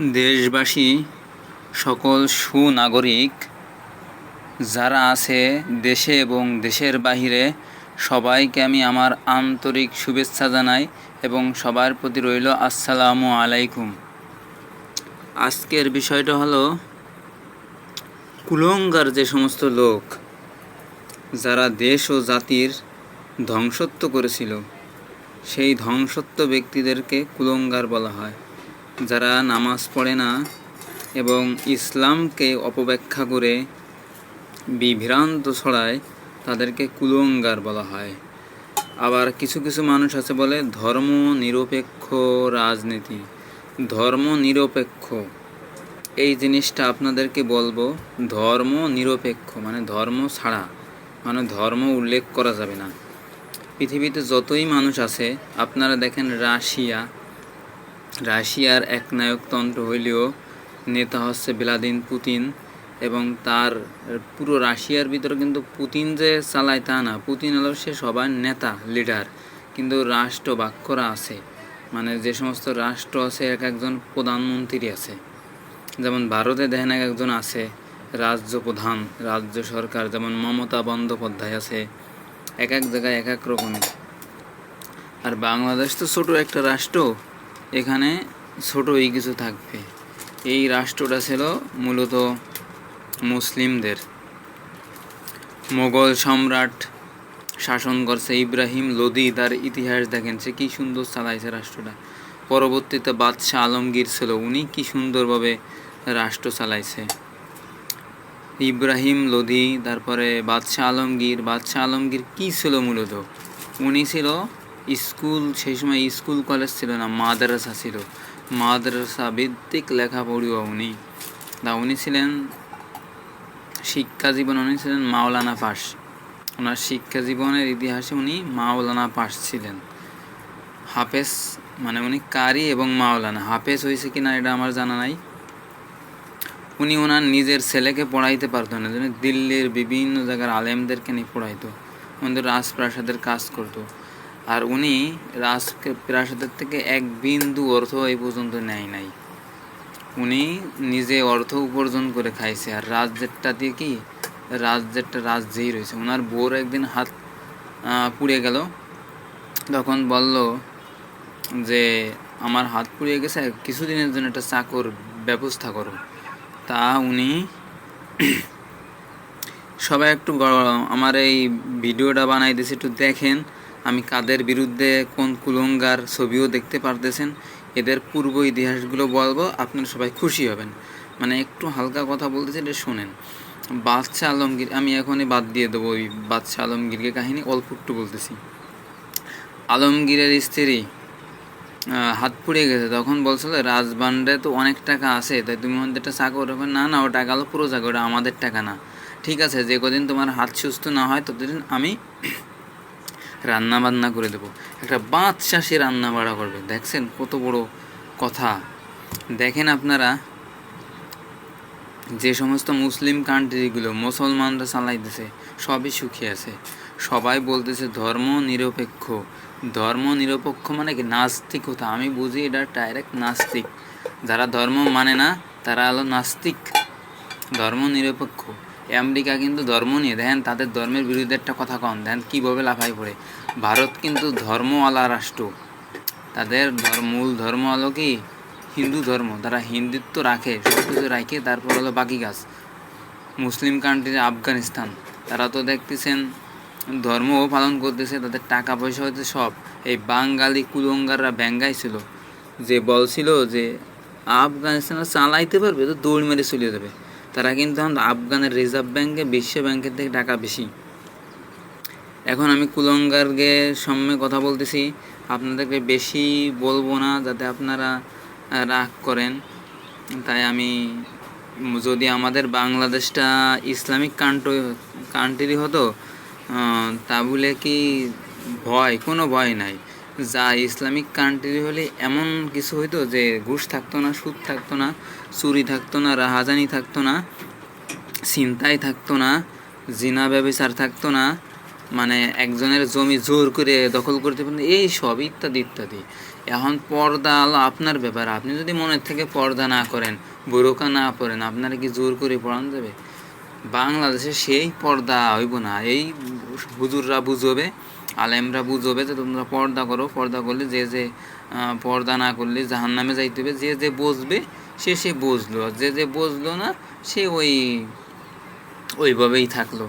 দেশবাসী, সকল সুনাগরিক, যারা আছে দেশে এবং দেশের বাহিরে, সবাইকে আমি আমার আন্তরিক শুভেচ্ছা জানাই এবং সবার প্রতি রইল আসসালামু আলাইকুম। আজকের বিষয়টা হলো, কুলঙ্গার যে সমস্ত লোক, যারা দেশ ও জাতির ধ্বংসত্ব করেছিল, সেই ধ্বংসত্ব ব্যক্তিদেরকে কুলঙ্গার বলা হয়। যারা নামাজ পড়ে না এবং ইসলামকে অপব্যাখ্যা করে বিভ্রান্ত ছড়ায়, তাদেরকে কুলঙ্গার বলা হয়। আবার কিছু কিছু মানুষ আছে বলে ধর্ম নিরপেক্ষ রাজনীতি। ধর্ম নিরপেক্ষ এই জিনিসটা আপনাদেরকে বলব ধর্ম নিরপেক্ষ মানে ধর্ম ছাড়া মানে ধর্ম উল্লেখ করা যাবে না। পৃথিবীতে যতই মানুষ আছে, আপনারা দেখেন রাশিয়া রাশিয়ার একনায়কতন্ত্র হইলেও নেতা হচ্ছে ভ্লাদিন পুতিন এবং তার পুরো রাশিয়ার ভিতরে কিন্তু পুতিন যে চালায় তা না। পুতিন হলো সে সবার নেতা লিডার কিন্তু রাষ্ট্র বাক্যরা আছে। মানে যে সমস্ত রাষ্ট্র আছে, এক একজন প্রধানমন্ত্রী আছে। যেমন ভারতে দেখেন এক একজন আছে, রাজ্য প্রধান, রাজ্য সরকার, যেমন মমতা বন্দ্যোপাধ্যায় আছে, এক এক জায়গায় এক এক রকমের। আর বাংলাদেশ তো ছোট একটা রাষ্ট্র। এখানে ছোটই কিছু থাকবে। এই রাষ্ট্রটা ছিল মূলত মুসলিমদের। মোগল সম্রাট শাসন করছে ইব্রাহিম লোদি, তার ইতিহাস দেখেন সে কী সুন্দর চালাইছে রাষ্ট্রটা। পরবর্তীতে বাদশাহ আলমগীর ছিল, উনি কি সুন্দরভাবে রাষ্ট্র চালাইছে। ইব্রাহিম লোধি তারপরে বাদশাহ আলমগীর। বাদশাহ আলমগীর কী ছিল মূলত? উনি ছিল স্কুল, সেই সময় স্কুল কলেজ ছিল না, মাদ্রাসা ছিল। মাদ্রাসা ভিত্তিক লেখাপড়িও উনি। তা উনি ছিলেন শিক্ষা জীবন, উনি ছিলেন মাওলানা পাস ওনার শিক্ষা জীবনের ইতিহাসে উনি মাওলানা পাস ছিলেন। হাফেজ মানে উনি কারি এবং মাওলানা। হাফেজ হয়েছে কি না এটা আমার জানা নাই। উনি ওনার নিজের ছেলেকে পড়াইতে পারতো না দিল্লির বিভিন্ন জায়গার আলেমদেরকে নিয়ে পড়াইতো। ওনাদের রাজপ্রাসাদের কাজ করতো। আর উনি রাজপ্রাসাদের থেকে এক বিন্দু অর্থ এই পর্যন্ত নেয় নাই। উনি নিজে অর্থ উপার্জন করে খাইছে। আর রাজ্যেরটা দিয়ে কি? রাজ্যেরটা রাজ্যেই রয়েছে। ওনার বোর একদিন হাত পুড়ে গেল। তখন বলল যে, আমার হাত পুড়িয়ে গেছে, কিছুদিনের জন্য একটা চাকর ব্যবস্থা করো। তা উনি সবাই একটু আমার এই ভিডিওটা বানাই দিয়েছে, একটু দেখেন। আমি কাদের বিরুদ্ধে কোন কুলঙ্গার ছবিও দেখতে পারতেছেন, এদের পূর্ব ইতিহাসগুলো বলব, আপনারা সবাই খুশি হবেন। মানে একটু হালকা কথা বলতেছে এটা শোনেন। বাদশাহ আলমগীর, আমি এখনই বাদ দিয়ে দেবো ওই বাদশাহ আলমগীরকে কাহিনী, অল্প একটু বলতেছি। আলমগীরের স্ত্রী হাত পুড়ে গেছে, তখন বলছিল রাজবান্ডে তো অনেক টাকা আছে, তাই তুমি আমাদের একটা চাকর হবে। না না ও টাকা হলো পুরো চাকর আমাদের টাকা না। ঠিক আছে, যে কদিন তোমার হাত সুস্থ না হয়, ততদিন আমি রান্না বান্না করে দেবো। একটা বাদশা রান্না বাড়া করবে। দেখছেন কত বড় কথা। দেখেন আপনারা, যে সমস্ত মুসলিম কান্ট্রিগুলো মুসলমানরা চালাইতেছে, সবই সুখী আছে। সবাই বলতেছে ধর্ম নিরপেক্ষ। ধর্ম নিরপেক্ষ মানে কি? নাস্তিকতা। আমি বুঝি এটা ডাইরেক্ট নাস্তিক। যারা ধর্ম মানে না, তারা হলো নাস্তিক। ধর্ম নিরপেক্ষ। আমেরিকা কিন্তু ধর্ম নিয়ে, দেখেন তাদের ধর্মের বিরুদ্ধে একটা কথা কন, দেখেন কীভাবে লাফাই পড়ে। ভারত কিন্তু ধর্মওয়ালা রাষ্ট্র। তাদের মূল ধর্ম হলো কি? হিন্দু ধর্ম। তারা হিন্দুত্ব রাখে সব কিছু রাখে, তারপর হলো বাকি গাছ মুসলিম কান্ট্রি আফগানিস্তান। তারা তো দেখতেছেন, ধর্মও পালন করতেছে, তাদের টাকা পয়সা হচ্ছে সব। এই বাঙালি কুলঙ্গাররা ব্যাঙ্গাইছিল যে বলছিল যে আফগানিস্তান চালাইতে পারবে তো দৌড় মেরে চলে যাবে। তারা কিন্তু এখন আফগানের রিজার্ভ ব্যাঙ্কে বিশ্ব ব্যাংকের থেকে টাকা বেশি। এখন আমি কুলঙ্গারকে সামনে কথা বলতেছি। আপনাদেরকে বেশি বলব না যাতে আপনারা রাগ করেন। তাই আমি, যদি আমাদের বাংলাদেশটা ইসলামিক কান্ট্রি কান্ট্রি হতো তাহলে কি ভয়? কোনো ভয় নাই। যা ইসলামিক কান্ট্রি হলে এমন কিছু হইতো যে ঘুষ থাকতো না, সুদ থাকতো না, চুরি থাকতো না, রাহাজানি থাকতো না চিন্তাই থাকতো না, জিনা ব্যবচার থাকতো না মানে একজনের জমি জোর করে দখল করতে পারেন এই সব ইত্যাদি ইত্যাদি। এখন পর্দা হলো আপনার ব্যাপার। আপনি যদি মনের থেকে পর্দা না করেন, বোরকা না পড়েন আপনারা কি জোর করে পড়ান যাবে? বাংলাদেশে সেই পর্দা হইব না। এই হুজুররা বুঝবে আলেমরা বুঝবে যে তোমরা পর্দা করো। পর্দা করলে যে যে পর্দা না করলে জাহান নামে যাইতে হবে। যে যে বসবে সে সে বসল যে যে বসল না, সে ওই, ওইভাবেই থাকল।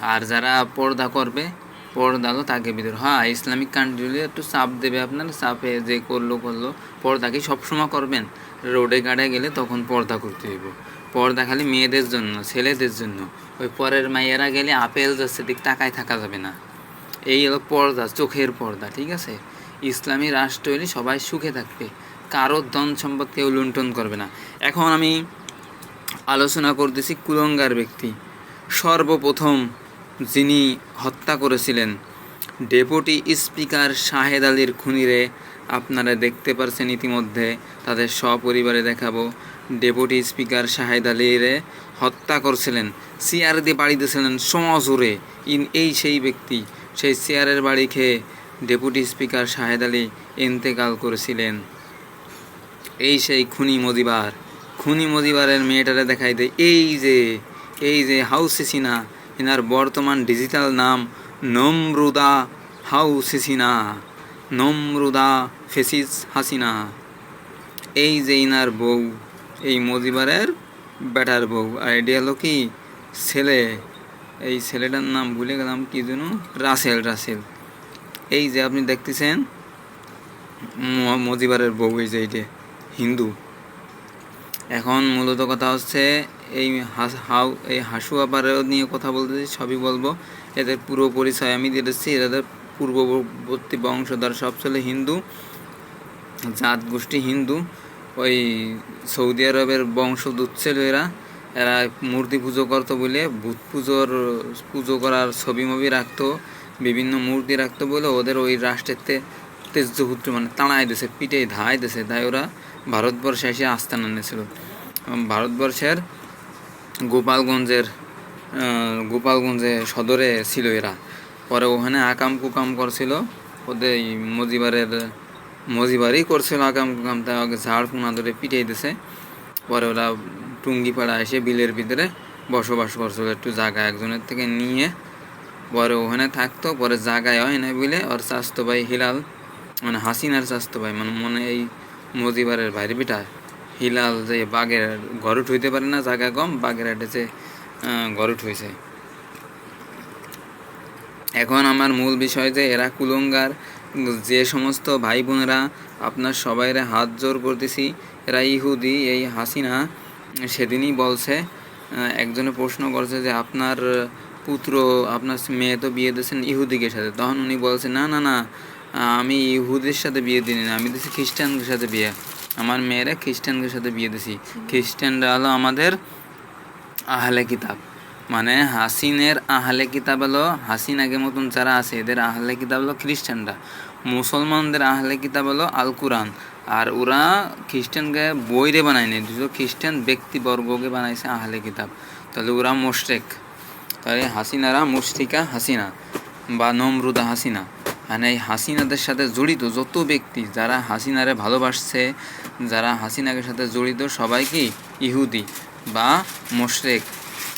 আর যারা পর্দা করবে, পর্দা হলো তাকে ভিতর। হ্যাঁ ইসলামিক কান্ট্রিগুলো একটু চাপ দেবে আপনার। চাপে যে করল করল, পর্দা কি সবসময় করবেন? রোডে, গাড়ে গেলে তখন পর্দা করতে হইব। পর্দা খালি মেয়েদের জন্য, ছেলেদের জন্য। ওই পরের মাইয়েরা গেলে আপেল যাচ্ছে দিক তাকায় থাকা যাবে না। এই হলো পর্দা, চোখের পর্দা, ঠিক আছে? ইসলামী রাষ্ট্র হলে সবাই সুখে থাকবে। কারও ধন সম্পদ কেউ লুণ্ঠন করবে না। এখন আমি আলোচনা করতেছি কুলঙ্গার ব্যক্তি। সর্বপ্রথম যিনি হত্যা করেছিলেন, ডেপুটি স্পিকার শাহেদ আলীর খুনিরে আপনারা দেখতে পারছেন ইতিমধ্যে। তাদের সপরিবারে দেখাবো। ডেপুটি স্পিকার শাহেদ আলীরে হত্যা করছিলেন চেয়ার দিয়ে দিয়েছিলেন সমাজুরে ইন এই সেই ব্যক্তি। সেই চেয়ারের বাড়ি খেয়ে ডেপুটি স্পিকার শাহেদ আলী ইন্তেকাল করেছিলেন। এই সেই খুনি মজিবার, খুনি মজিবারের মেয়েটারে দেখাই দেয় এই যে এই যে হাউসিসিনা এনার বর্তমান ডিজিটাল নাম নমরুদা হাউসিসিনা নমরুদা ফেসিস হাসিনা। এই যে ইনার বউ, এই মজিবারের বেটার বউ আর এটি হলো কি ছেলে। এই ছেলেটার নাম ভুলে গেলাম, কি যেন? রাসেল রাসেল। এই যে আপনি দেখতেছেন মজিবারের বউ, এই যে এইটে, হিন্দু। এখন মূলত কথা হচ্ছে, এই হাউ এই হাসু আপারেও নিয়ে কথা বলতেছি সবই বলব। এদের পুরো পরিচয় আমি দিচ্ছি, এদের পূর্ববর্তী বংশধর সব ছেলে হিন্দু জাত গোষ্ঠী হিন্দু। ওই সৌদি আরবের বংশদূত ছিল এরা এরা মূর্তি পুজো করতো বলে ভূত পুজোর পুজো করার ছবি মবি রাখতো, বিভিন্ন মূর্তি রাখতো বলে ওদের ওই রাষ্ট্রের তে- তেজপুত্র মানে তাড়াই দিছে পিঠে ধাই দিছে। তাই ওরা ভারতবর্ষে এসে আস্থান এনেছিল। ভারতবর্ষের গোপালগঞ্জের গোপালগঞ্জে সদরে ছিল এরা। পরে ওখানে আকাম কুকাম করছিল। ওদের মজিবারের, মজিবারই করছিল আকাম কুকাম। তা ঝাড় ফুনা ধরে পিটিয়ে দিছে। পরে ওরা টুঙ্গিপাড়া এসে বিলের ভিতরে বসবাস করছিল। একটু জায়গা একজনের থেকে নিয়ে পরে ওখানে থাকতো, পরে জায়গায় হয় না বলে। ওর স্বাস্থ্য ভাই হিলাল মানে হাসিনার স্বাস্থ্য ভাই মানে মনে এই মজিবারের বাইরে বিটা হিলাল যে বাঘের ঘরুট হইতে পারে না জায়গা কম, বাঘের হাটেছে ঘরুট হয়েছে এখন আমার মূল বিষয় যে, এরা কুলঙ্গার, যে সমস্ত ভাই বোনেরা, আপনার সবাইরে হাত জোর করতেছি, এরা ইহুদি, এই হাসিনা সেদিনই বলছে একজনে প্রশ্ন করছে যে আপনার পুত্র আপনার মেয়ে তো বিয়ে দিয়েছেন ইহুদিকের সাথে। তখন উনি বলছে না না না আমি ইহুদের সাথে বিয়ে দিই না আমি দিয়েছি খ্রিস্টানদের সাথে বিয়ে। আমার মেয়েরা খ্রিস্টানদের সাথে বিয়ে দিছি খ্রিস্টানরা হলো আমাদের আহলে কিতাব। মানে হাসিনের আহলে কিতাব হলো, হাসিন আগের মতন যারা আছে, এদের আহলে কিতাব হলো খ্রিস্টানরা। মুসলমানদের আহলে কিতাব হলো আল কুরআন আর ওরা খ্রিস্টানকে বইরে বানায়নি দুটো খ্রিস্টান ব্যক্তিবর্গকে বানাইছে আহলে কিতাব। তাহলে ওরা মোশরেক। তাহলে হাসিনারা মুশরিকা হাসিনা বা নমরুদা হাসিনা। মানে এই হাসিনাদের সাথে জড়িত যত ব্যক্তি, যারা হাসিনারে ভালোবাসছে, যারা হাসিনাকে সাথে জড়িত, সবাই কি ইহুদি বা মোশরেক।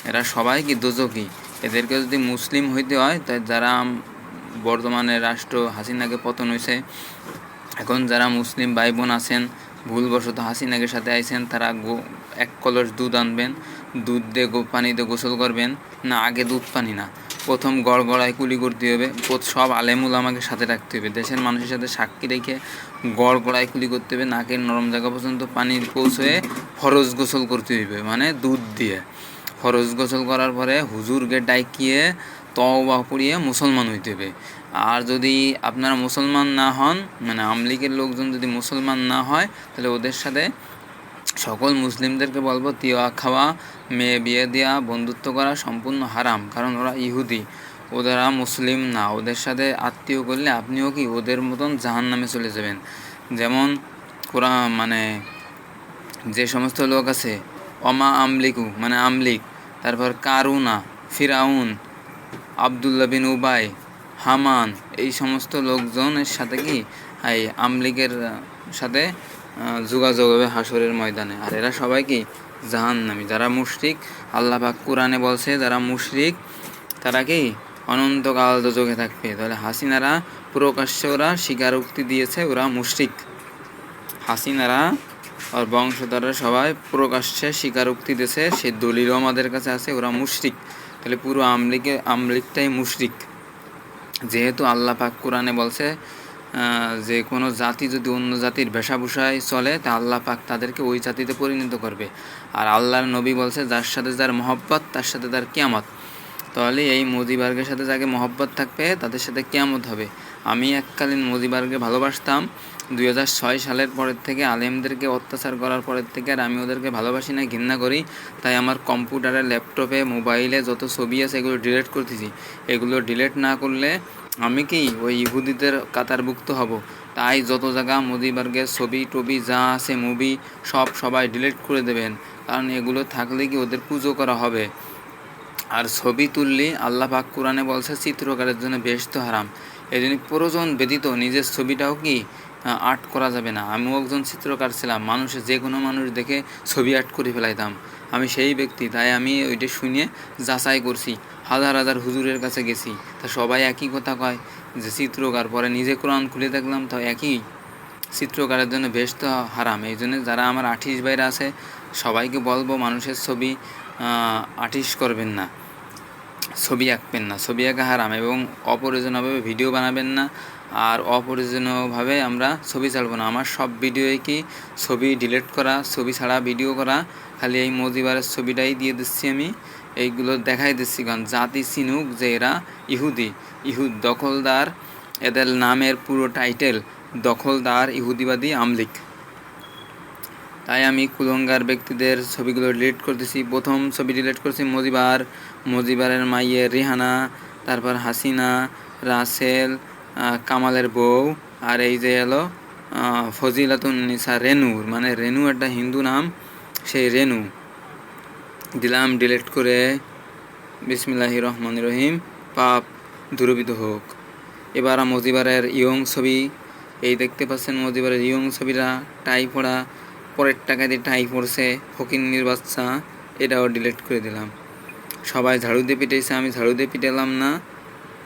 এরা সবাই কি দোজকি? এদেরকে যদি মুসলিম হইতে হয় তাই যারা বর্তমানে রাষ্ট্র হাসিনাকে পতন হয়েছে এখন যারা মুসলিম ভাই বোন আছেন, ভুলবশত হাসিনাকে সাথে আইছেন, তারা গো, এক কলস দুধ আনবেন, দুধ দিয়ে পানিতে গোসল করবেন, না আগে দুধ পানি না। প্রথম গড়গড়ায় কুলি করতে হবে সব আলেমুল আমাকে সাথে রাখতে হবে। দেশের মানুষের সাথে সাক্ষী রেখে গড়গড়ায় কুলি করতে হবে, নাকের নরম জায়গা পর্যন্ত পানি পৌঁছয়ে ফরজ গোসল করতে হইবে মানে দুধ দিয়ে। ফরজ গোসল করার পরে হুজুরকে ডাইকিয়ে তওবা পড়িয়ে মুসলমান হইতে হবে। আর যদি আপনারা মুসলমান না হন মানে আমলিগের লোকজন যদি মুসলমান না হয়, তাহলে ওদের সাথে সকল মুসলিমদেরকে বলব, তিওয়া খাওয়া, মেয়ে বিয়ে দেওয়া বন্ধুত্ব করা সম্পূর্ণ হারাম, কারণ ওরা ইহুদি। ওদেরা মুসলিম না, ওদের সাথে আত্মীয় করলে আপনিও কি ওদের মতন জাহান নামে চলে যাবেন? যেমন কোরআ মানে যে সমস্ত লোক আছে অমা আমলিকু মানে আমলিক তারপর কারুনা, ফিরাউন আবদুল্লা বিন উবাই, হামান, এই সমস্ত লোকজনের সাথে কি, এই আমলিগের সাথে যোগাযোগ হবে হাসরের ময়দানে। আর এরা সবাই কি, জাহান্নামী। যারা মুশরিক, আল্লাহ পাক কোরআনে বলছে, যারা মুশরিক, তারা কি, অনন্তকাল দোজখে থাকবে। তাহলে হাসিনারা প্রকাশ্যে ওরা স্বীকারোক্তি দিয়েছে, ওরা মুশরিক। হাসিনারা আর বংশধররা সবাই প্রকাশ্যে স্বীকারোক্তি দিয়েছে সে দলিলও আমাদের কাছে আছে, ওরা মুশরিক। তাহলে পুরো আমলিকে, আমলিকটাই মুশরিক। যেহেতু আল্লাহ পাক কোরআনে বলছে যে কোনো জাতি যদি অন্য জাতির বেশাভূষায় চলে, তা আল্লাহ পাক তাদেরকে ওই জাতিতে পরিণত করবে। আর আল্লাহর নবী বলছে, যার সাথে যার মহব্বত, তার সাথে তার কিয়ামত। তাহলে এই মোদিবার্গের সাথে যাকে মহব্বত থাকবে, তাদের সাথে কিয়ামত হবে। আমি এককালীন মোদিবার্গকে ভালোবাসতাম। দুই হাজার ছয় সালের পরের থেকে আলেমদেরকে অত্যাচার করার পরের থেকে আর আমি ওদেরকে ভালোবাসি না, ঘৃণা করি। তাই আমার কম্পিউটারে, ল্যাপটপে, মোবাইলে যত ছবি আছে, এগুলো ডিলেট করতেছি। এগুলো ডিলেট না করলে আমি কি ওই ইহুদিদের কাতারভুক্ত হব? তাই যত জায়গা মোদিবার্গের ছবি, টবি যা আছে, মুভি, সব সবাই ডিলিট করে দেবেন। কারণ এগুলো থাকলে কি ওদের পুজো করা হবে? আর ছবি তুললে আল্লাহ পাক কোরআনে বলছে, চিত্রকারের জন্য বেশ তো হারাম। এই জন্য প্রয়োজন ব্যতীত নিজের ছবিটাও কি আর্ট করা যাবে না? আমিও একজন চিত্রকার ছিলাম মানুষের যে কোনো মানুষ দেখে ছবি আর্ট করে ফেলাইতাম। আমি সেই ব্যক্তি, তাই আমি ওইটা শুনে যাচাই করছি, হাজার হাজার হুজুরের কাছে গেছি। তা সবাই একই কথা কয় যে, চিত্রকার, পরে নিজে কোরআন খুলে দেখলাম তো একই। চিত্রকারের জন্য বেশ তো হারাম। এই জন্য যারা আমার আর্টিস্ট বাইরে আছে, সবাইকে বলব, মানুষের ছবি আর্টিস্ট করবেন না। ছবি আঁকবেন না। ছবি আঁকা হারাম এবং অপ্রয়োজনীয়ভাবে ভিডিও বানাবেন না। আর অপ্রয়োজনীয়ভাবে আমরা ছবি ছাড়বো না। আমার সব ভিডিওই কি? ছবি ডিলিট করা, ছবি ছাড়া ভিডিও করা, খালি এই মজিবারের ছবিটাই দিয়ে দিচ্ছি আমি। এইগুলো দেখাই দিচ্ছি কারণ জাতি চিনুক যে এরা ইহুদি। ইহুদ দখলদার, এদের নামের পুরো টাইটেল দখলদার ইহুদিবাদী আমলিক। তাই আমি কুলঙ্গার ব্যক্তিদের ছবিগুলো ডিলিট করতেছি। প্রথম ছবি ডিলিট করছি মজিবার। মজিবারের মাইয়ের রিহানা তারপর হাসিনা রাসেল কামালের বউ আর এই যে এলো আহ, ফজিলাতুন নিসা রেনুর মানে রেনু একটা হিন্দু নাম সেই রেনু। দিলাম ডিলিট করে বিসমিল্লাহি রহমান রহিম পাপ দূরবিত হোক। এবার মজিবারের ইয়ং ছবি এই দেখতে পাচ্ছেন মজিবারের ইয়ং ছবিরা টাই পড়া পরের টাকা দিয়ে টাই পড়ছে ফকিন্নির বাচ্চা, এটাও ডিলিট করে দিলাম। সবাই ঝাড়ু দিয়ে পিটাইছে, আমি ঝাড়ু দিয়ে পিটালাম না।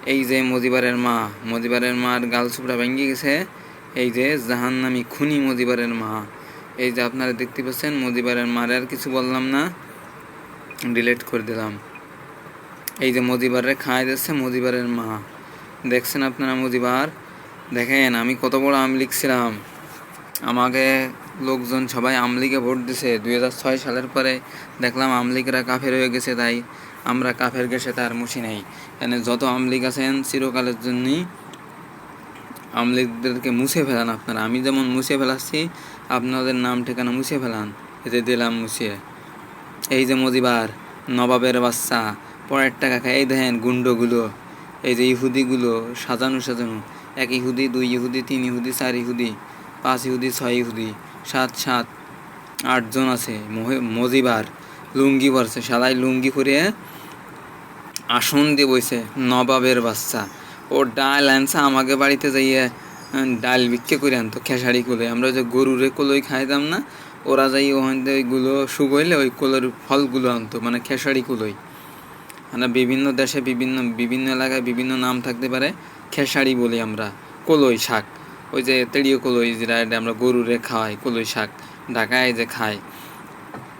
এই যে মজিবারের মা, মজিবারের মার গাল সুপড়া ভেঙে গেছে। এই যে জাহান্নামি খুনি মজিবারের মা। এই যে আপনারা দেখতে পাচ্ছেন, মজিবারের মারে আর কিছু বললাম না। ডিলিট করে দিলাম। এই যে মজিবারে খায় দিচ্ছে মজিবারের মা। দেখছেন আপনারা মজিবার? দেখেন, আমি কত বড় আম লিখছিলাম। আমাকে লোকজন সবাই আমলিগে ভোট দিছে। দুই হাজার ছয় সালের পরে দেখলাম আমলিকরা কাফের হয়ে গেছে, তাই আমরা কাফের গেছে, তার মুছি নেই। এখানে যত আমলিগ আছেন, চিরকালের জন্যই আমলিগদেরকে মুছে ফেলান আপনারা। আমি যেমন মুছে ফেলাচ্ছি, আপনাদের নাম, ঠিকানা মুছে ফেলান। এতে দিলাম মুছিয়ে এই যে মজিবার, নবাবের বাচ্চা, পরের টাকা খায়। এই দেখেন গুন্ডগুলো এই যে ইহুদিগুলো, সাজানো সাজানো। এক ইহুদি, দুই ইহুদি, তিন ইহুদি, চার ইহুদি, পাঁচ ইহুদি, ছয় ইহুদি। সাত সাত আটজন আছে। মজিবার লুঙ্গি পরছে। সাদাই লুঙ্গি পরে আসন দিয়ে বইছে, নবাবের বাচ্চা। ও ডাল আনছে, আমাকে বাড়িতে যাইয়ে ডাল বিক্রি করে আনতো খেসারি কোলে। আমরা যে গরুরে কলই খাইতাম না, ওরা যাই ওখান থেকে ওইগুলো শুকোইলে ওই কোলের ফলগুলো আনতো মানে খেসারি কুলোই। মানে বিভিন্ন দেশে বিভিন্ন বিভিন্ন এলাকায় বিভিন্ন নাম থাকতে পারে, খেসারি বলি আমরা, কলই শাক। ওই যে তেড়িও কলই যেটা আমরা গরুরে খাওয়াই, কলই শাক। ঢাকায় যে খায়।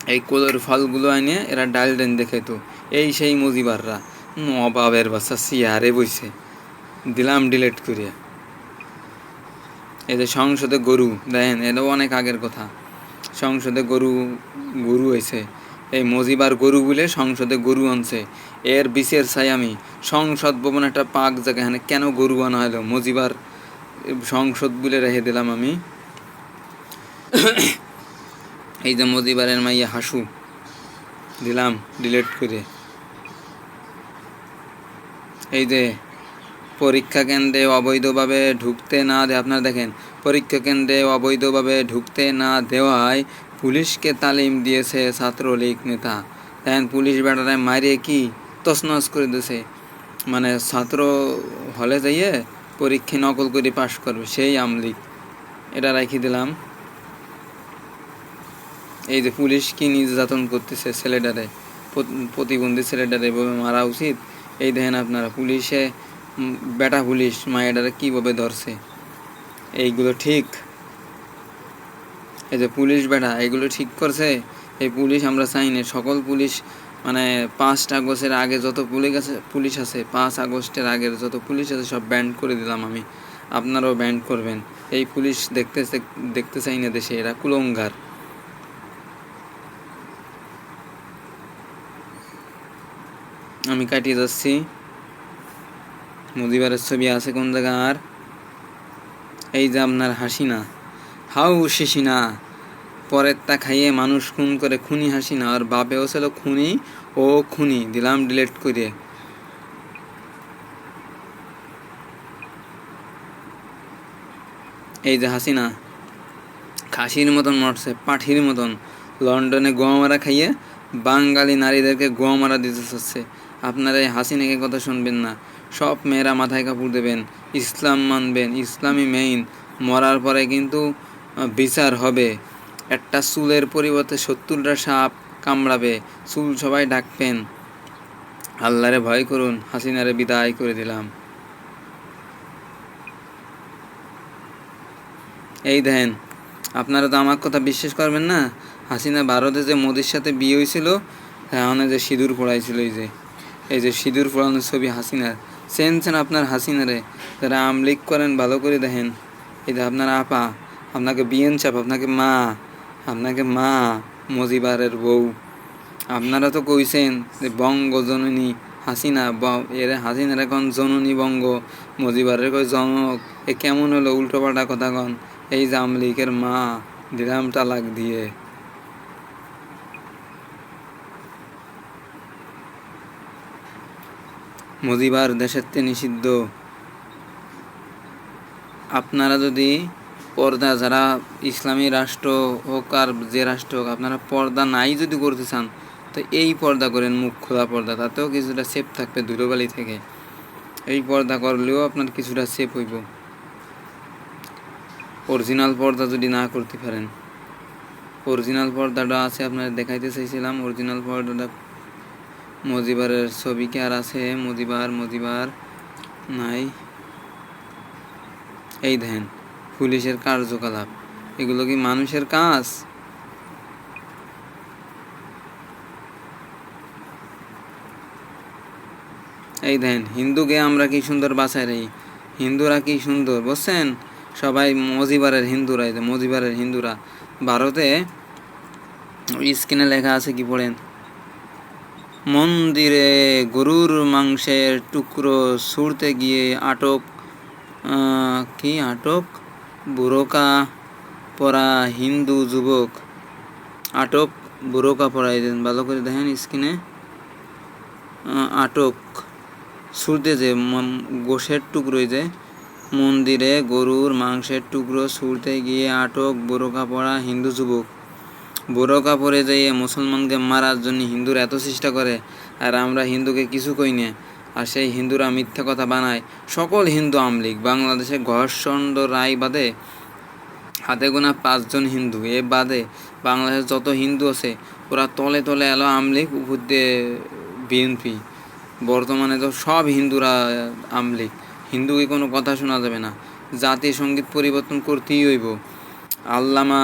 এই কোলের ফলগুলো আনে, এরা ডাল ডেন দেখে তো। এই সেই মজিবাররা। নবাবের বাচ্চা সিয়ারে বইছে। দিলাম ডিলেট করিয়া। এই যে সংসদে গরু, দেখেন, এটাও অনেক আগের কথা। সংসদে গরু গরু হয়েছে এই মজিবার গরু বলে সংসদে গরু আনছে। এর বিশের চাই আমি। সংসদ ভবন একটা পাক জায়গা এখানে কেন গরু আনা হলো? মজিবার সংসদ বলে রেখে দিলাম আমি। এই যে মজিবারের মাইয়া হাসু, দিলাম ডিলিট করে। এই যে পরীক্ষা কেন্দ্রে অবৈধভাবে ঢুকতে না দে, আপনারা দেখেন, পরীক্ষা কেন্দ্রে অবৈধভাবে ঢুকতে না দেওয়ায় পুলিশকে তালিম দিয়েছে ছাত্রলীগ নেতা। দেখেন, পুলিশ বেটারায় মারিয়ে কি তছনছ করে দিয়েছে মানে ছাত্র হলে যাইয়ে পরীক্ষা নকল করে পাশ করবে, সেই আমলিগ এটা রাখি দিলাম। এই যে পুলিশ কি নির্যাতন করতেছে ছেলেটারে প্রতিবন্ধী ছেলেটারে এভাবে মারা উচিত? এই দেখেন আপনারা, পুলিশে বেটা পুলিশ মায়েরারে কীভাবে ধরছে? এইগুলো ঠিক? এই যে পুলিশ বেটা এগুলো ঠিক করছে? এই পুলিশ আমরা চাই না, সকল পুলিশ মানে পাঁচটা আগস্টের আগে যত পুলিশ আছে পুলিশ আছে, পাঁচ আগস্টের আগের যত পুলিশ আছে সব ব্যান্ড করে দিলাম আমি। আপনারাও ব্যান্ড করবেন। এই পুলিশ দেখতে দেখতে চাই না দেশে, এরা কুলঙ্গার। আমি কাটিয়ে যাচ্ছি। মুদিবারের ছবি আছে কোন জায়গা আর এই যে আপনার হাসিনা। হাউ শিশিনা। পরের তা খাইয়ে মানুষ খুন করে খুনি হাসিনা আর বাপেও ছিল খুনি ও খুনি, দিলাম ডিলেট করে এই যে হাসিনা, খাসির মতন মরছে, পাঠির মতন। লন্ডনে গোয়া মারা খাইয়ে বাঙালি নারীদেরকে গোয়া মারা দিতে চাচ্ছে। আপনারা এই হাসিনাকে কথা শুনবেন না। সব মেয়েরা মাথায় কাপড় দেবেন, ইসলাম মানবেন ইসলামী মেইন মরার পরে কিন্তু বিচার হবে। একটা চুলের পরিবর্তে সত্তরটা সাপ কামড়াবে, চুল সবাই ডাকবেন আল্লাহরে ভয় করুন, হাসিনারে বিদায় করে দিলাম। এই দেখেন, আপনারা তো আমার কথা বিশ্বাস করবেন না? হাসিনা ভারতে যে মোদির সাথে বিয়ে হয়েছিল হ্যাঁ যে সিঁদুর পড়াইছিল এই যে এই যে সিঁদুর পড়ানোর ছবি হাসিনার। চেনছেন আপনার হাসিনারে, যারা আমলিক করেন, ভালো করে দেখেন। এই যে আপনার আপা, আপনাকে বিয়েন চাপ আপনাকে মা আপনাকে মা, মজিবারের বউ। আপনারা তো কইছেন যে বঙ্গ জননী হাসিনা এর হাসিনার এখন জননী বঙ্গ, মজিবারের কই জনক? এ কেমন হলো উল্টোপাল্টা কথা কন? এই যে আমলিকের মা, দিলাম তালাক দিয়ে। মজিবার দেশেতে নিষিদ্ধ। আপনারা যদি পর্দা যারা ইসলামী রাষ্ট্র হোক আর যে রাষ্ট্র হোক, আপনারা পর্দা নাই যদি করতে চান, তো এই পর্দা করেন, মুখ খোলা পর্দা, তাতেও কিছুটা সেফ থাকবে ধুলোবালি থেকে। এই পর্দা করলেও আপনার কিছুটা সেফ হইব। অরিজিনাল পর্দা যদি না করতে পারেন। অরিজিনাল পর্দাটা আছে আপনার দেখাইতে চাইছিলাম। অরিজিনাল পর্দাটা মজিবারের ছবি কি আর আছে? মজিবার মজিবার, নাই। এই দেখেন। পুলিশের কার্যকলাপ, এগুলো কি মানুষের কাজ? এই দেখেন হিন্দুকে আমরা কি সুন্দর বাঁচাই রাখি হিন্দুরা কি সুন্দর, বুঝছেন? সবাই মজিবারের হিন্দুরা মজিবারের হিন্দুরা। ভারতে স্ক্রিনে লেখা আছে কি পড়েন? মন্দিরে গরুর মাংসের টুকরো ছুঁড়তে গিয়ে আটক কি আটক? বুরোকা পরা হিন্দু যুবক। আটক বুরোকা পরাই দেন ভালো করে দেখেন স্ক্রিনে আটক ছুঁড়তে যে গোশের টুকরোই যে মন্দিরে গরুর মাংসের টুকরো ছুঁড়তে গিয়ে আটক বোরকা পরা হিন্দু যুবক। বোরকা পরে যাইয়ে মুসলমানকে মারার জন্য হিন্দুরা এত চেষ্টা করে, আর আমরা হিন্দুকে কিছু কই না। আর সেই হিন্দুরা মিথ্যা কথা বানায়। সকল হিন্দু আমলিক, বাংলাদেশে ঘর্ষণ্ড রায় বাদে হাতে গোনা পাঁচজন হিন্দু। এ বাদে বাংলাদেশের যত হিন্দু আছে, ওরা তলে তলে এলো আমলিক উপর দিয়ে বিএনপি। বর্তমানে তো সব হিন্দুরা আমলিক। হিন্দুকে কোনো কথা শোনা যাবে না? জাতীয় সংগীত পরিবর্তন করতেই হইব। আল্লামা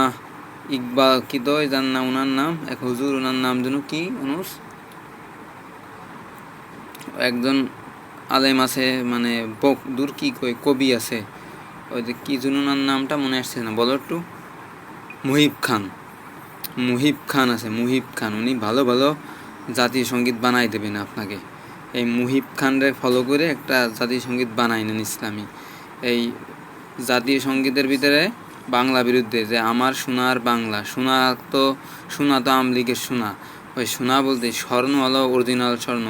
ইকবাল কি তো যার ওনার নাম? এক হুজুর ওনার নাম যেন কি? অনুস একজন আলেম আছে মানে বক, দূর কি কই, কবি আছে। ওই যে কি যেন ওনার নামটা মনে আসছে না, বলো একটু। মুহিব খান। মুহিব খান আছে, মুহিব খান। উনি ভালো ভালো জাতীয় সংগীত বানাই দেবেন আপনাকে। এই মুহিব খানরে ফলো করে একটা জাতীয় সংগীত বানাই নেন ইসলামী। এই জাতীয় সঙ্গীতের ভিতরে বাংলা বিরুদ্ধে যে আমার সোনার বাংলা, সোনা তো সোনা তো আমলিগের সোনা। ওই সোনা বলতে স্বর্ণ হলো অরিজিনাল স্বর্ণ।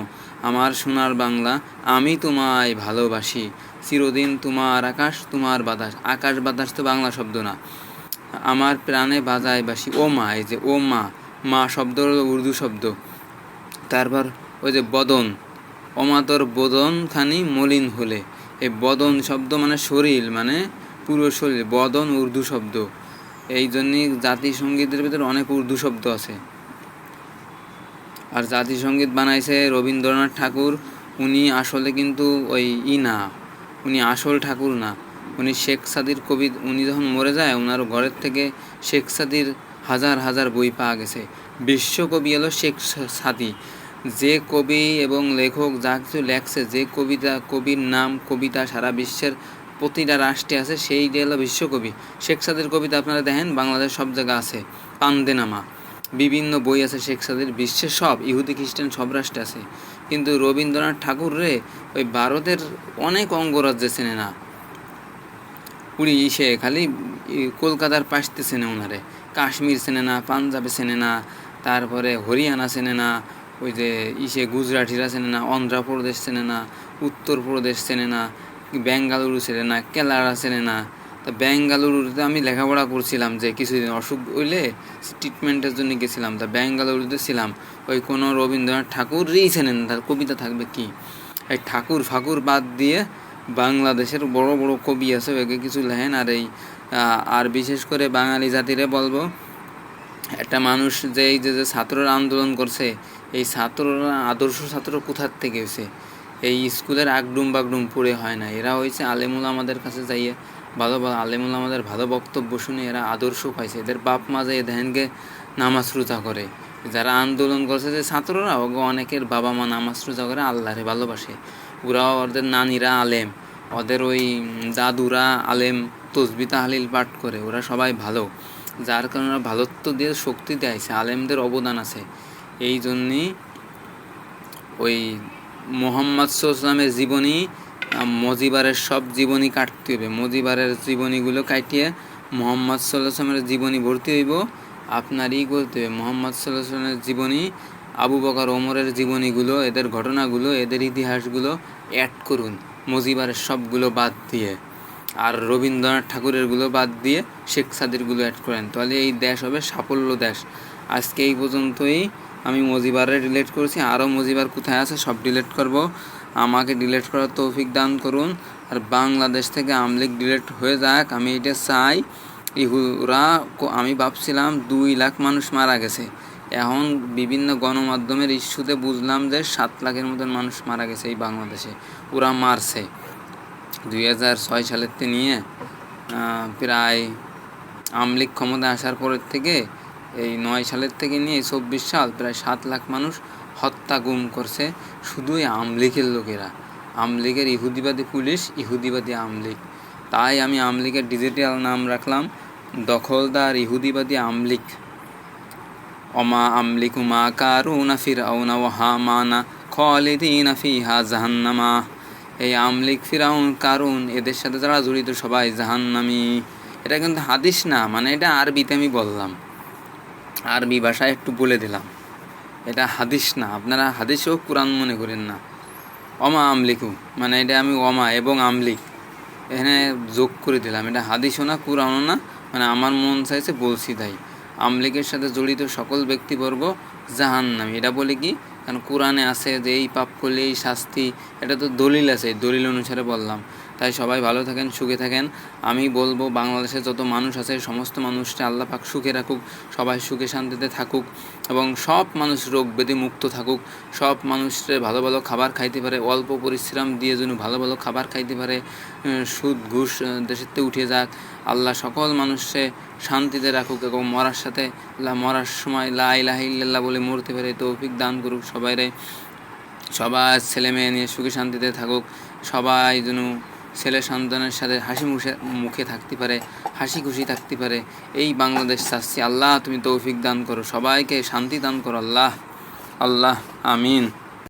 আমার সোনার বাংলা, আমি তোমায় ভালোবাসি। চিরদিন তোমার আকাশ, তোমার বাতাস। আকাশ বাতাস তো বাংলা শব্দ না। আমার প্রাণে বাজায় বাসি ও মা, এই যে ও মা মা শব্দ উর্দু শব্দ। তারপর ওই যে বদন, অমাতর বদন খানি মলিন হলে। এই বদন শব্দ মানে শরীর মানে পুরো শরীর, বদন উর্দু শব্দ। এই জন্যই জাতিসঙ্গীতের ভিতরে অনেক উর্দু শব্দ আছে। আর জাতিসঙ্গীত বানাইছে রবীন্দ্রনাথ ঠাকুর। উনি আসলে কিন্তু ওই ই না, উনি আসল ঠাকুর না। উনি শেখ সাদির কবি, উনি যখন মরে যায় ওনার ঘরের থেকে শেখ সাদির হাজার হাজার বই পাওয়া গেছে। বিশ্বকবি এলো শেখ সাদি। যে কবি এবং লেখক যা কিছু লেখছে, যে কবিতা, কবির নাম, কবিতা সারা বিশ্বের প্রতিটা রাষ্ট্রে আছে, সেইটা হলো বিশ্বকবি। শেখ সাদির কবিতা আপনারা দেখেন বাংলাদেশ সব জায়গা আছে। পান্দেনামা বিভিন্ন বই আছে শেখ সাদির, বিশ্বের সব, ইহুদি, খ্রিস্টান, সব রাষ্ট্রে আছে। কিন্তু রবীন্দ্রনাথ ঠাকুর রে, ওই ভারতের অনেক অঙ্গরাজ্যে চেনে না। পুরী সে খালি কলকাতার পাশতে চেনে ওনারে কাশ্মীর চেনে না, পাঞ্জাবে চেনে না, তারপরে হরিয়ানা চেনে না, ওই যে ইসে গুজরাটিরা চেনে না, অন্ধ্রপ্রদেশ চেনে না, উত্তরপ্রদেশ চেনে না, বেঙ্গালুরু চেনে না কেলারা চেনে না। তা বেঙ্গালুরুতে আমি লেখাপড়া করছিলাম যে কিছুদিন অসুখ হইলে ট্রিটমেন্টের জন্য গেছিলাম। তা বেঙ্গালুরুতে ছিলাম। ওই কোনো রবীন্দ্রনাথ ঠাকুরই চেনেন তার কবিতা থাকবে কি? এই ঠাকুর ফাকুর বাদ দিয়ে বাংলাদেশের বড় বড় কবি আছে, ওকে কিছু লেখেন। আর এই আর বিশেষ করে বাঙালি জাতিরে বলব, একটা মানুষ যে এই যে যে ছাত্ররা আন্দোলন করছে, এই ছাত্ররা, আদর্শ ছাত্র কোথার থেকে হয়েছে? এই স্কুলের আগডুম বাগডুম পড়ে হয় না। এরা হয়েছে আলেমুল আমাদের কাছে যাইয়ে ভালো আলেমুল আমাদের ভালো বক্তব্য শুনে এরা আদর্শ পাইছে। এদের বাপ মা যাই ধ্যানকে নামাজ রোজা করে, যারা আন্দোলন করছে যে ছাত্ররা, ওগো অনেকের বাবা মা নামাজ রোজা করে আল্লাহরে ভালোবাসে। ওরা ওদের নানিরা আলেম, ওদের ওই দাদুরা আলেম, তসবি তাহলিল পাঠ করে, ওরা সবাই ভালো। যার কারণে ওরা ভালোত্ব দিয়ে শক্তি দেয়ছে আলেমদের অবদান আছে। এই জন্যই ওই মোহাম্মদ সাল্লামের জীবনী মজিবারের সব জীবনী কাটতে হবে মজিবারের জীবনীগুলো কাটিয়ে মোহাম্মদ সাল্লামের জীবনী ভর্তি হইব। আপনারই করতে হবে, মোহাম্মদ সাল্লামের জীবনী, আবু বকর, ওমরের জীবনীগুলো, এদের ঘটনাগুলো, এদের ইতিহাসগুলো অ্যাড করুন। মজিবারের সবগুলো বাদ দিয়ে। আর রবীন্দ্রনাথ ঠাকুরেরগুলো বাদ দিয়ে শেখ সাদিরগুলো অ্যাড করেন। তাহলে এই দেশ হবে সাফল্য দেশ। আজকে এই পর্যন্তই। আমি মজিবারে ডিলেট করেছি। আরও মজিবার কোথায় আছে সব ডিলেট করব। আমাকে ডিলেট করার তৌফিক দান করুন। আর বাংলাদেশ থেকে আমলিক ডিলেট হয়ে যাক, আমি এটা চাই। ইহুরা আমি ভাবছিলাম দুই লাখ মানুষ মারা গেছে। এখন বিভিন্ন গণমাধ্যমের ইস্যুতে বুঝলাম যে সাত লাখের মতন মানুষ মারা গেছে এই বাংলাদেশে। ওরা মারছে। দুই হাজার ছয় সালের নিয়ে প্রায় আমলিক ক্ষমতা আসার পরের থেকে এই নয় সালের থেকে নিয়ে চব্বিশ সাল প্রায় সাত লাখ মানুষ হত্যা গুম করছে শুধুই আমলিগের লোকেরা। আমলিগের ইহুদিবাদী পুলিশ, ইহুদিবাদী আমলিক তাই আমি আমলিগের ডিজিটাল নাম রাখলাম, দখলদার ইহুদিবাদী আমলিক অমা আমলিকু মা কারুনা ফিরাউনা ও হামানা খালিদিনা ফিহা জাহান্নামা। এই আমলিক ফিরাউন, কারুন, এদের সাথে যারা জড়িত সবাই জাহান্নামি। এটা কিন্তু হাদিস না মানে এটা আরবিতে আমি বললাম। আরবি ভাষায় একটু বলে দিলাম। এটা হাদিস না। আপনারা হাদিস হাদিসও কোরআন মনে করেন না। অমা আমলিকু মানে এটা আমি অমা এবং আমলিক। এখানে যোগ করে দিলাম। এটা হাদিসও না, কোরআনও না মানে আমার মন চাইছে বলছি তাই। আমলিকের সাথে জড়িত সকল ব্যক্তিবর্গ জাহান্নামী। এটা বলে কি? কারণ কোরআনে আছে যে এই পাপ করলে এই শাস্তি, এটা তো দলিল আছে দলিল অনুসারে বললাম। তাই সবাই ভালো থাকেন, সুখে থাকেন। আমি বলব, বাংলাদেশে যত মানুষ আছে, সমস্ত মানুষকে আল্লাহ পাক সুখে রাখুক, সবাই সুখে শান্তিতে থাকুক এবং সব মানুষ রোগ ব্যাধি মুক্ত থাকুক। সব মানুষের ভালো ভালো খাবার খাইতে পারে, অল্প পরিশ্রম দিয়ে যেন ভালো ভালো খাবার খাইতে পারে সুদ, ঘুষ থেকে উঠে যাক। আল্লাহ সকল মানুষকে শান্তিতে রাখুক এবং মরার সাথে মরার সময় লা ইলাহা ইল্লাল্লাহ বলে মরতে পারে, তৌফিক দান করুক সবাইরে। সবাই ছেলে মেয়ে নিয়ে সুখে শান্তিতে থাকুক। সবাই যেন ছেলে সন্তানের সাথে হাসি মুখে মুখে থাকতে পারে, হাসি খুশি থাকতে পারে। এই বাংলাদেশ চাচ্ছি আল্লাহ তুমি তৌফিক দান করো, সবাইকে শান্তি দান করো, আল্লাহ আল্লাহ, আমিন।